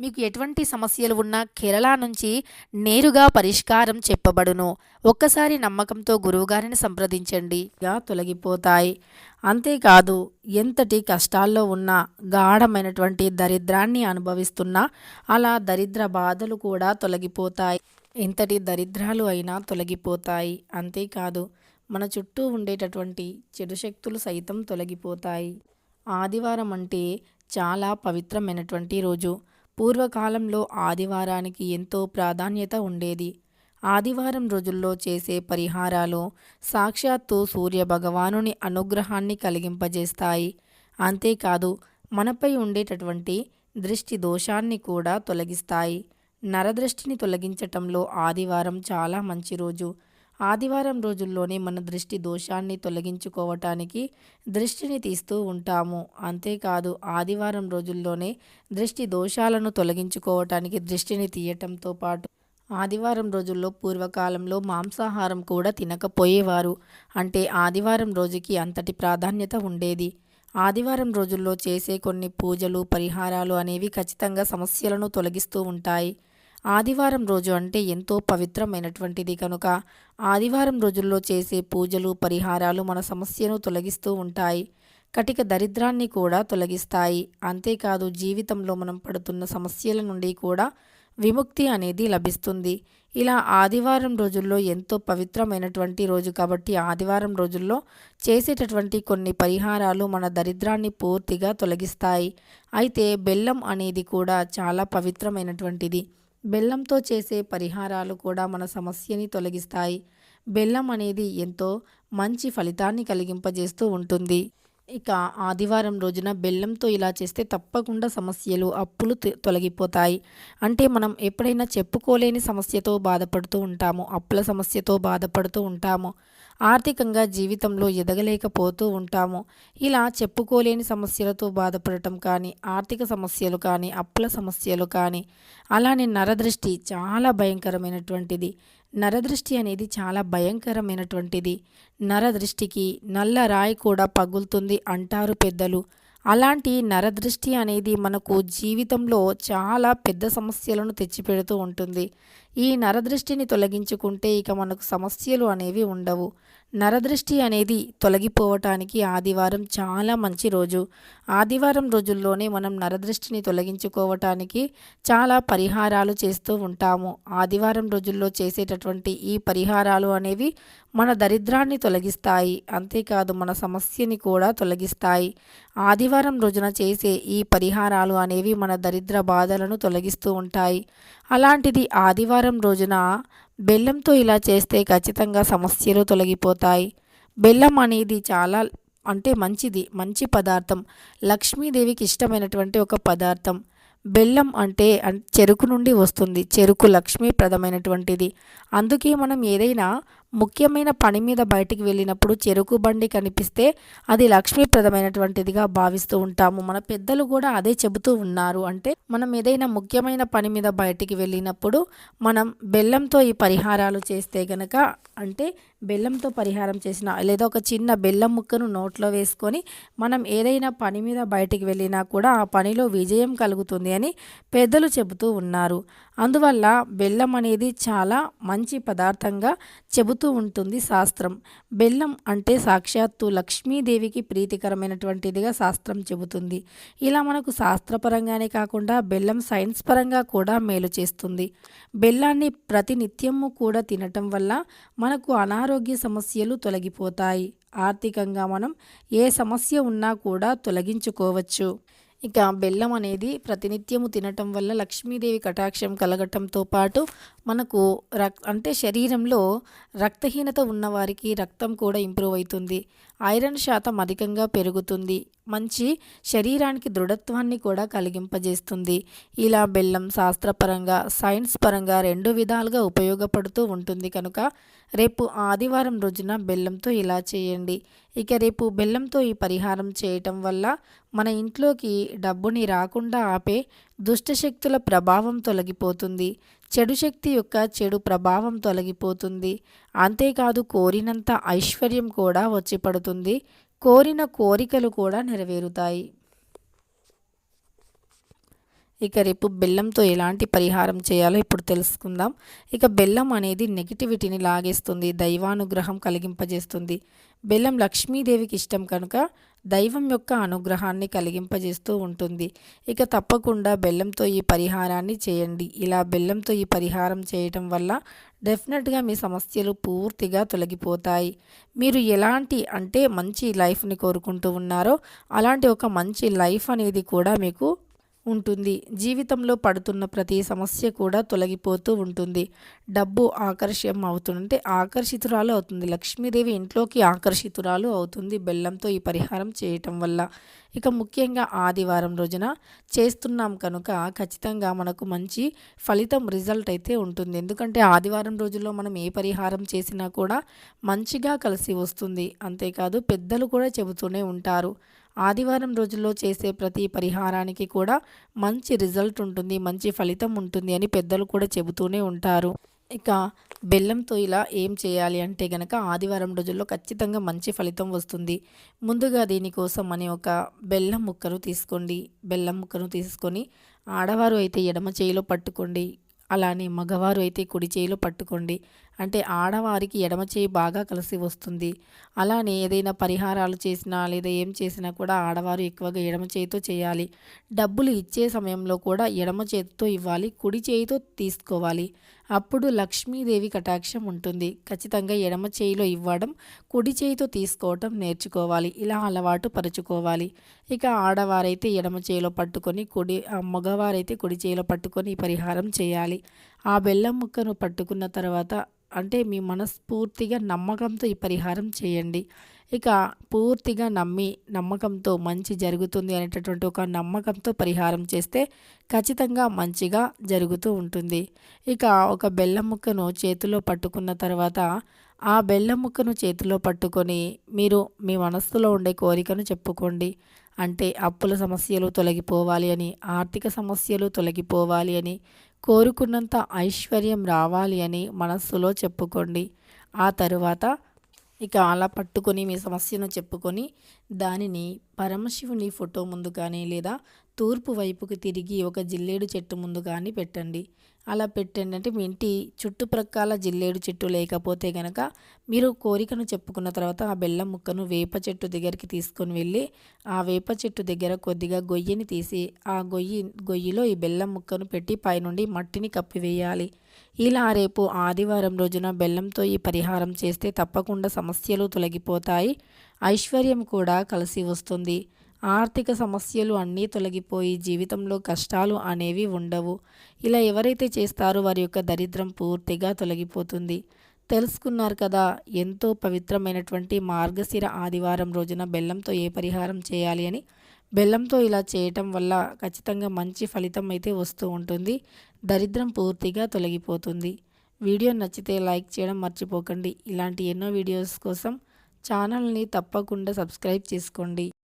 మీకు ఎటువంటి సమస్యలు ఉన్నా కేరళ నుంచి నేరుగా పరిష్కారం చెప్పబడును. ఒక్కసారి నమ్మకంతో గురువుగారిని సంప్రదించండి. తొలగిపోతాయి. అంతేకాదు ఎంతటి కష్టాల్లో ఉన్న గాఢమైనటువంటి దరిద్రాన్ని అనుభవిస్తున్నా అలా దరిద్ర బాధలు కూడా తొలగిపోతాయి. ఎంతటి దరిద్రాలు అయినా తొలగిపోతాయి. అంతేకాదు మన చుట్టూ ఉండేటటువంటి చెడు శక్తులు సైతం తొలగిపోతాయి. ఆదివారం అంటే చాలా పవిత్రమైనటువంటి రోజు. పూర్వకాలంలో ఆదివారానికి ఎంతో ప్రాధాన్యత ఉండేది. ఆదివారం రోజుల్లో చేసే పరిహారాలు సాక్షాత్తు సూర్య భగవానుని అనుగ్రహాన్ని కలిగింపజేస్తాయి. అంతేకాదు మనపై ఉండేటటువంటి దృష్టి దోషాన్ని కూడా తొలగిస్తాయి. నరదృష్టిని తొలగించటంలో ఆదివారం చాలా మంచి రోజు. ఆదివారం రోజుల్లోనే మన దృష్టి దోషాన్ని తొలగించుకోవటానికి దృష్టిని తీస్తూ ఉంటాము. అంతేకాదు ఆదివారం రోజుల్లోనే దృష్టి దోషాలను తొలగించుకోవటానికి దృష్టిని తీయటంతో పాటు ఆదివారం రోజుల్లో పూర్వకాలంలో మాంసాహారం కూడా తినకపోయేవారు. అంటే ఆదివారం రోజుకి అంతటి ప్రాధాన్యత ఉండేది. ఆదివారం రోజుల్లో చేసే కొన్ని పూజలు పరిహారాలు అనేవి ఖచ్చితంగా సమస్యలను తొలగిస్తూ ఉంటాయి. ఆదివారం రోజు అంటే ఎంతో పవిత్రమైనటువంటిది కనుక ఆదివారం రోజుల్లో చేసే పూజలు పరిహారాలు మన సమస్యను తొలగిస్తూ ఉంటాయి. కటిక దరిద్రాన్ని కూడా తొలగిస్తాయి. అంతేకాదు జీవితంలో మనం పడుతున్న సమస్యల నుండి కూడా విముక్తి అనేది లభిస్తుంది. ఇలా ఆదివారం రోజుల్లో ఎంతో పవిత్రమైనటువంటి రోజు కాబట్టి ఆదివారం రోజుల్లో చేసేటటువంటి కొన్ని పరిహారాలు మన దరిద్రాన్ని పూర్తిగా తొలగిస్తాయి. అయితే బెల్లం అనేది కూడా చాలా పవిత్రమైనటువంటిది. బెల్లంతో చేసే పరిహారాలు కూడా మన సమస్యని తొలగిస్తాయి. బెల్లం అనేది ఎంతో మంచి ఫలితాన్ని కలిగింపజేస్తూ ఉంటుంది. ఇక ఆదివారం రోజున బెల్లంతో ఇలా చేస్తే తప్పకుండా సమస్యలు అప్పులు తొ- తొలగిపోతాయి. అంటే మనం ఎప్పుడైనా చెప్పుకోలేని సమస్యతో బాధపడుతూ ఉంటాము అప్పుల సమస్యతో బాధపడుతూ ఉంటాము. ఆర్థికంగా జీవితంలో ఎదగలేకపోతూ ఉంటాము. ఇలా చెప్పుకోలేని సమస్యలతో బాధపడటం కానీ ఆర్థిక సమస్యలు కానీ అప్పుల సమస్యలు కానీ అలానే నరదృష్టి చాలా భయంకరమైనటువంటిది. నరదృష్టి అనేది చాలా భయంకరమైనటువంటిది. నరదృష్టికి నల్ల రాయి కూడా పగులుతుంది అంటారు పెద్దలు. అలాంటి నరదృష్టి అనేది మనకు జీవితంలో చాలా పెద్ద సమస్యలను తెచ్చిపెడుతూ ఉంటుంది. ఈ నరదృష్టిని తొలగించుకుంటే ఇక మనకు సమస్యలు అనేవి ఉండవు. నరదృష్టి అనేది తొలగిపోవటానికి ఆదివారం చాలా మంచి రోజు. ఆదివారం రోజుల్లోనే మనం నరదృష్టిని తొలగించుకోవటానికి చాలా పరిహారాలు చేస్తూ ఉంటాము. ఆదివారం రోజుల్లో చేసేటటువంటి ఈ పరిహారాలు అనేవి మన దరిద్రాన్ని తొలగిస్తాయి. అంతేకాదు మన సమస్యని కూడా తొలగిస్తాయి. ఆదివారం రోజున చేసే ఈ పరిహారాలు అనేవి మన దరిద్ర బాధలను తొలగిస్తూ ఉంటాయి. అలాంటిది ఆదివారం రోజున బెల్లంతో ఇలా చేస్తే ఖచ్చితంగా సమస్యలు తొలగిపోతాయి. బెల్లం అనేది చాలా అంటే మంచిది మంచి పదార్థం. లక్ష్మీదేవికి ఇష్టమైనటువంటి ఒక పదార్థం. బెల్లం అంటే చెరుకు నుండి వస్తుంది. చెరుకు లక్ష్మీప్రదమైనటువంటిది. అందుకే మనం ఏదైనా ముఖ్యమైన పని మీద బయటికి వెళ్ళినప్పుడు చెరుకు బండి కనిపిస్తే అది లక్ష్మీప్రదమైనటువంటిదిగా భావిస్తూ ఉంటాము. మన పెద్దలు కూడా అదే చెబుతూ ఉన్నారు. అంటే మనం ఏదైనా ముఖ్యమైన పని మీద బయటికి వెళ్ళినప్పుడు మనం బెల్లంతో ఈ పరిహారాలు చేస్తే గనక అంటే బెల్లంతో పరిహారం చేసిన లేదా ఒక చిన్న బెల్లం ముక్కను నోట్లో వేసుకొని మనం ఏదైనా పని మీద బయటికి వెళ్ళినా కూడా ఆ పనిలో విజయం కలుగుతుంది అని పెద్దలు చెబుతూ ఉన్నారు. అందువల్ల బెల్లం అనేది చాలా మంచి పదార్థంగా చెబుతూ ఉంటుంది శాస్త్రం. బెల్లం అంటే సాక్షాత్తు లక్ష్మీదేవికి ప్రీతికరమైనటువంటిదిగా శాస్త్రం చెబుతుంది. ఇలా మనకు శాస్త్రపరంగానే కాకుండా బెల్లం సైన్స్ పరంగా కూడా మేలు చేస్తుంది. బెల్లాన్ని ప్రతినిత్యము కూడా తినటం వల్ల మనకు అనారోగ్య సమస్యలు తొలగిపోతాయి. ఆర్థికంగా మనం ఏ సమస్య ఉన్నా కూడా తొలగించుకోవచ్చు. ఇక బెల్లం అనేది ప్రతినిత్యము తినటం వల్ల లక్ష్మీదేవి కటాక్షం కలగటంతో పాటు మనకు రక్ అంటే శరీరంలో రక్తహీనత ఉన్నవారికి రక్తం కూడా ఇంప్రూవ్ అవుతుంది. ఐరన్ శాతం అధికంగా పెరుగుతుంది. మంచి శరీరానికి దృఢత్వాన్ని కూడా కలిగింపజేస్తుంది. ఇలా బెల్లం శాస్త్రపరంగా సైన్స్ పరంగా రెండు విధాలుగా ఉపయోగపడుతూ ఉంటుంది కనుక రేపు ఆదివారం రోజున బెల్లంతో ఇలా చేయండి. ఇక రేపు బెల్లంతో ఈ పరిహారం చేయటం వల్ల మన ఇంట్లోకి డబ్బుని రాకుండా ఆపే దుష్టశక్తుల ప్రభావం తొలగిపోతుంది. చెడు శక్తి యొక్క చెడు ప్రభావం తొలగిపోతుంది. అంతేకాదు కోరినంత ఐశ్వర్యం కూడా వచ్చి పడుతుంది. కోరిన కోరికలు కూడా నెరవేరుతాయి. ఇక రేపు బెల్లంతో ఎలాంటి పరిహారం చేయాలో ఇప్పుడు తెలుసుకుందాం. ఇక బెల్లం అనేది నెగిటివిటీని లాగేస్తుంది దైవానుగ్రహం కలిగింపజేస్తుంది. బెల్లం లక్ష్మీదేవికి ఇష్టం కనుక దైవం యొక్క అనుగ్రహాన్ని కలిగింపజేస్తూ ఉంటుంది. ఇక తప్పకుండా బెల్లంతో ఈ పరిహారాన్ని చేయండి. ఇలా బెల్లంతో ఈ పరిహారం చేయటం వల్ల డెఫినెట్గా మీ సమస్యలు పూర్తిగా తొలగిపోతాయి. మీరు ఎలాంటి అంటే మంచి లైఫ్ని కోరుకుంటూ ఉన్నారో అలాంటి ఒక మంచి లైఫ్ అనేది కూడా మీకు ఉంటుంది. జీవితంలో పడుతున్న ప్రతి సమస్య కూడా తొలగిపోతూ ఉంటుంది. డబ్బు ఆకర్షం అవుతుంటే ఆకర్షితురాలు అవుతుంది. లక్ష్మీదేవి ఇంట్లోకి ఆకర్షితురాలు అవుతుంది బెల్లంతో ఈ పరిహారం చేయటం వల్ల. ఇక ముఖ్యంగా ఆదివారం రోజున చేస్తున్నాం కనుక ఖచ్చితంగా మనకు మంచి ఫలితం రిజల్ట్ అయితే ఉంటుంది. ఎందుకంటే ఆదివారం రోజుల్లో మనం ఏ పరిహారం చేసినా కూడా మంచిగా కలిసి వస్తుంది. అంతేకాదు పెద్దలు కూడా చెబుతూనే ఉంటారు. ఆదివారం రోజుల్లో చేసే ప్రతి పరిహారానికి కూడా మంచి రిజల్ట్ ఉంటుంది మంచి ఫలితం ఉంటుంది అని పెద్దలు కూడా చెబుతూనే ఉంటారు. ఇక బెల్లంతో ఇలా ఏం చేయాలి అంటే గనక ఆదివారం రోజుల్లో ఖచ్చితంగా మంచి ఫలితం వస్తుంది. ముందుగా దీనికోసం అని ఒక బెల్లం ముక్కను తీసుకోండి. బెల్లం ముక్కను తీసుకొని ఆడవారు అయితే ఎడమ చేయిలో పట్టుకోండి. అలానే మగవారు అయితే కుడి చేయిలో పట్టుకోండి. అంటే ఆడవారికి ఎడమ చేయి బాగా కలిసి వస్తుంది. అలానే ఏదైనా పరిహారాలు చేసినా లేదా ఏం చేసినా కూడా ఆడవారు ఎక్కువగా ఎడమ చేయితో చేయాలి. డబ్బులు ఇచ్చే సమయంలో కూడా ఎడమ చేతితో ఇవ్వాలి కుడి చేయితో తీసుకోవాలి. అప్పుడు లక్ష్మీదేవి కటాక్షం ఉంటుంది. ఖచ్చితంగా ఎడమ చేయిలో ఇవ్వడం కుడి చేయితో తీసుకోవటం నేర్చుకోవాలి. ఇలా అలవాటు పరుచుకోవాలి. ఇక ఆడవారైతే ఎడమ చేయిలో పట్టుకొని కుడి మగవారైతే కుడి చేయిలో పట్టుకొని పరిహారం చేయాలి. ఆ బెల్లం ముక్కను పట్టుకున్న తర్వాత అంటే మీ మనస్ఫూర్తిగా నమ్మకంతో ఈ పరిహారం చేయండి. ఇక పూర్తిగా నమ్మి నమ్మకంతో మంచి జరుగుతుంది అనేటటువంటి ఒక నమ్మకంతో పరిహారం చేస్తే ఖచ్చితంగా మంచిగా జరుగుతూ ఉంటుంది. ఇక ఒక బెల్లం ముక్కను చేతిలో పట్టుకున్న తర్వాత ఆ బెల్లం ముక్కను చేతిలో పట్టుకొని మీరు మీ మనస్సులో ఉండే కోరికను చెప్పుకోండి. అంటే అప్పుల సమస్యలు తొలగిపోవాలి అని ఆర్థిక సమస్యలు తొలగిపోవాలి అని కోరుకున్నంత ఐశ్వర్యం రావాలి అని మనస్సులో చెప్పుకోండి. ఆ తరువాత ఇక అలా పట్టుకొని మీ సమస్యను చెప్పుకొని దానిని పరమశివుని ఫోటో ముందు కానీ లేదా తూర్పు వైపుకు తిరిగి ఒక జిల్లేడు చెట్టు ముందు కానీ పెట్టండి. అలా పెట్టండి అంటే మీ ఇంటి చుట్టుప్రక్కల జిల్లేడు చెట్టు లేకపోతే గనక మీరు కోరికను చెప్పుకున్న తర్వాత ఆ బెల్లం ముక్కను వేప చెట్టు దగ్గరికి తీసుకొని వెళ్ళి ఆ వేప చెట్టు దగ్గర కొద్దిగా గొయ్యిని తీసి ఆ గొయ్యి గొయ్యిలో ఈ బెల్లం ముక్కను పెట్టి పైనుండి మట్టిని కప్పివేయాలి. ఇలా రేపు ఆదివారం రోజున బెల్లంతో ఈ పరిహారం చేస్తే తప్పకుండా సమస్యలు తొలగిపోతాయి. ఐశ్వర్యం కూడా కలిసి వస్తుంది. ఆర్థిక సమస్యలు అన్నీ తొలగిపోయి జీవితంలో కష్టాలు అనేవి ఉండవు. ఇలా ఎవరైతే చేస్తారో వారి యొక్క దరిద్రం పూర్తిగా తొలగిపోతుంది. తెలుసుకున్నారు కదా ఎంతో పవిత్రమైనటువంటి మార్గశిర ఆదివారం రోజున బెల్లంతో ఏ పరిహారం చేయాలి అని. బెల్లంతో ఇలా చేయటం వల్ల ఖచ్చితంగా మంచి ఫలితం అయితే వస్తూ ఉంటుంది. దరిద్రం పూర్తిగా తొలగిపోతుంది. వీడియో నచ్చితే లైక్ చేయడం మర్చిపోకండి. ఇలాంటి ఎన్నో వీడియోస్ కోసం ఛానల్ని తప్పకుండా సబ్స్క్రైబ్ చేసుకోండి.